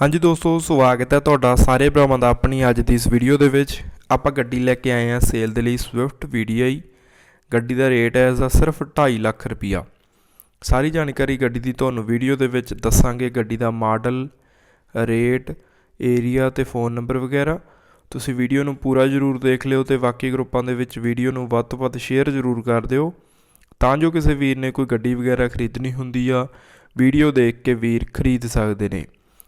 ਹਾਂਜੀ ਦੋਸਤੋ, ਸਵਾਗਤ ਹੈ ਤੁਹਾਡਾ ਸਾਰੇ ਭਰਾਵਾਂ ਦਾ ਆਪਣੀ ਅੱਜ ਦੀ ਇਸ ਵੀਡੀਓ ਦੇ ਵਿੱਚ। ਆਪਾਂ ਗੱਡੀ ਲੈ ਕੇ ਆਏ ਹਾਂ ਸੇਲ ਦੇ ਲਈ ਸਵਿਫਟ VDI ਗੱਡੀ ਦਾ ਰੇਟ ਹੈ ਇਸਦਾ ਸਿਰਫ 2.5 ਲੱਖ ਰੁਪਿਆ ਸਾਰੀ ਜਾਣਕਾਰੀ ਗੱਡੀ ਦੀ ਤੁਹਾਨੂੰ ਵੀਡੀਓ ਦੇ ਵਿੱਚ ਦੱਸਾਂਗੇ। ਗੱਡੀ ਦਾ ਮਾਡਲ ਰੇਟ ਏਰੀਆ ਤੇ ਫੋਨ ਨੰਬਰ ਵਗੈਰਾ। ਤੁਸੀਂ ਵੀਡੀਓ ਨੂੰ ਪੂਰਾ ਜ਼ਰੂਰ ਦੇਖ ਲਿਓ ਤੇ ਬਾਕੀ ਗਰੁੱਪਾਂ ਦੇ ਵਿੱਚ ਵੀਡੀਓ ਨੂੰ ਵੱਧ ਤੋਂ ਵੱਧ ਸ਼ੇਅਰ ਜ਼ਰੂਰ ਕਰ ਦਿਓ। ਤਾਂ ਜੋ ਕਿਸੇ ਵੀਰ ਨੇ ਕੋਈ ਗੱਡੀ ਵਗੈਰਾ ਖਰੀਦਣੀ ਹੁੰਦੀ ਆ ਵੀਡੀਓ ਦੇਖ ਕੇ ਵੀਰ ਖਰੀਦ ਸਕਦੇ ਨੇ।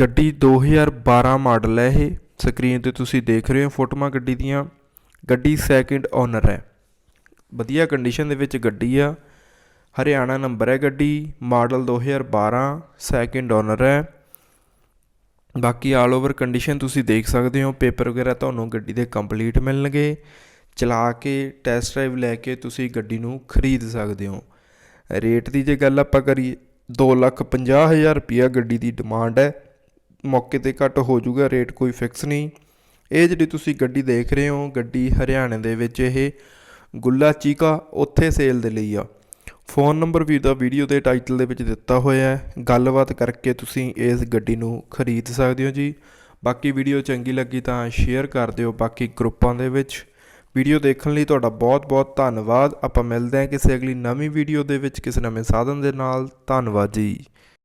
ਗੱਡੀ 2012 ਮਾਡਲ ਹੈ ਇਹ। ਸਕਰੀਨ ਤੇ ਤੁਸੀਂ ਦੇਖ ਰਹੇ ਹੋ ਫੋਟੋਆਂ ਗੱਡੀ ਦੀਆਂ। ਗੱਡੀ ਸੈਕਿੰਡ ਓਨਰ ਹੈ। ਵਧੀਆ ਕੰਡੀਸ਼ਨ ਦੇ ਵਿੱਚ ਗੱਡੀ ਆ। ਹਰਿਆਣਾ ਨੰਬਰ ਹੈ ਗੱਡੀ। ਮਾਡਲ 2012 ਸੈਕਿੰਡ ਓਨਰ ਹੈ। ਬਾਕੀ ਆਲ ਓਵਰ ਕੰਡੀਸ਼ਨ ਤੁਸੀਂ ਦੇਖ ਸਕਦੇ ਹੋ। ਪੇਪਰ ਵਗੈਰਾ ਤੁਹਾਨੂੰ ਗੱਡੀ ਦੇ ਕੰਪਲੀਟ ਮਿਲਣਗੇ। ਚਲਾ ਕੇ ਟੈਸਟ ਡਰਾਈਵ ਲੈ ਕੇ ਤੁਸੀਂ ਗੱਡੀ ਨੂੰ ਖਰੀਦ ਸਕਦੇ ਹੋ। ਰੇਟ ਦੀ ਜੇ ਗੱਲ ਆਪਾਂ ਕਰੀਏ 250000 ਰੁਪਿਆ ਗੱਡੀ ਦੀ ਡਿਮਾਂਡ ਹੈ। ਮੌਕੇ ਤੇ ਘੱਟ ਹੋ ਜਾਊਗਾ ਰੇਟ ਕੋਈ ਫਿਕਸ ਨਹੀਂ। ਇਹ ਜਿਹੜੀ ਤੁਸੀਂ ਗੱਡੀ ਦੇਖ ਰਹੇ ਹੋ, ਗੱਡੀ ਹਰਿਆਣੇ ਦੇ ਵਿੱਚ ਇਹ ਗੁੱਲਾ ਚੀਕਾ ਉੱਥੇ ਸੇਲ ਦੇ ਲਈ ਆ। ਫੋਨ ਨੰਬਰ ਵੀ ਦਾ ਵੀਡੀਓ ਦੇ ਟਾਈਟਲ ਦੇ ਵਿੱਚ ਦਿੱਤਾ ਹੋਇਆ ਹੈ। ਗੱਲਬਾਤ ਕਰਕੇ ਤੁਸੀਂ ਇਸ ਗੱਡੀ ਨੂੰ ਖਰੀਦ ਸਕਦੇ ਹੋ ਜੀ। ਬਾਕੀ ਵੀਡੀਓ ਚੰਗੀ ਲੱਗੀ ਤਾਂ ਸ਼ੇਅਰ ਕਰ ਦਿਓ ਬਾਕੀ ਗਰੁੱਪਾਂ ਦੇ ਵਿੱਚ। ਵੀਡੀਓ ਦੇਖਣ ਲਈ ਤੁਹਾਡਾ ਬਹੁਤ-ਬਹੁਤ ਧੰਨਵਾਦ। ਆਪਾਂ ਮਿਲਦੇ ਹਾਂ ਕਿਸੇ ਅਗਲੀ ਨਵੀਂ ਵੀਡੀਓ ਦੇ ਵਿੱਚ, ਕਿਸੇ ਨਵੇਂ ਸਾਧਨ ਦੇ ਨਾਲ। ਧੰਨਵਾਦ ਜੀ।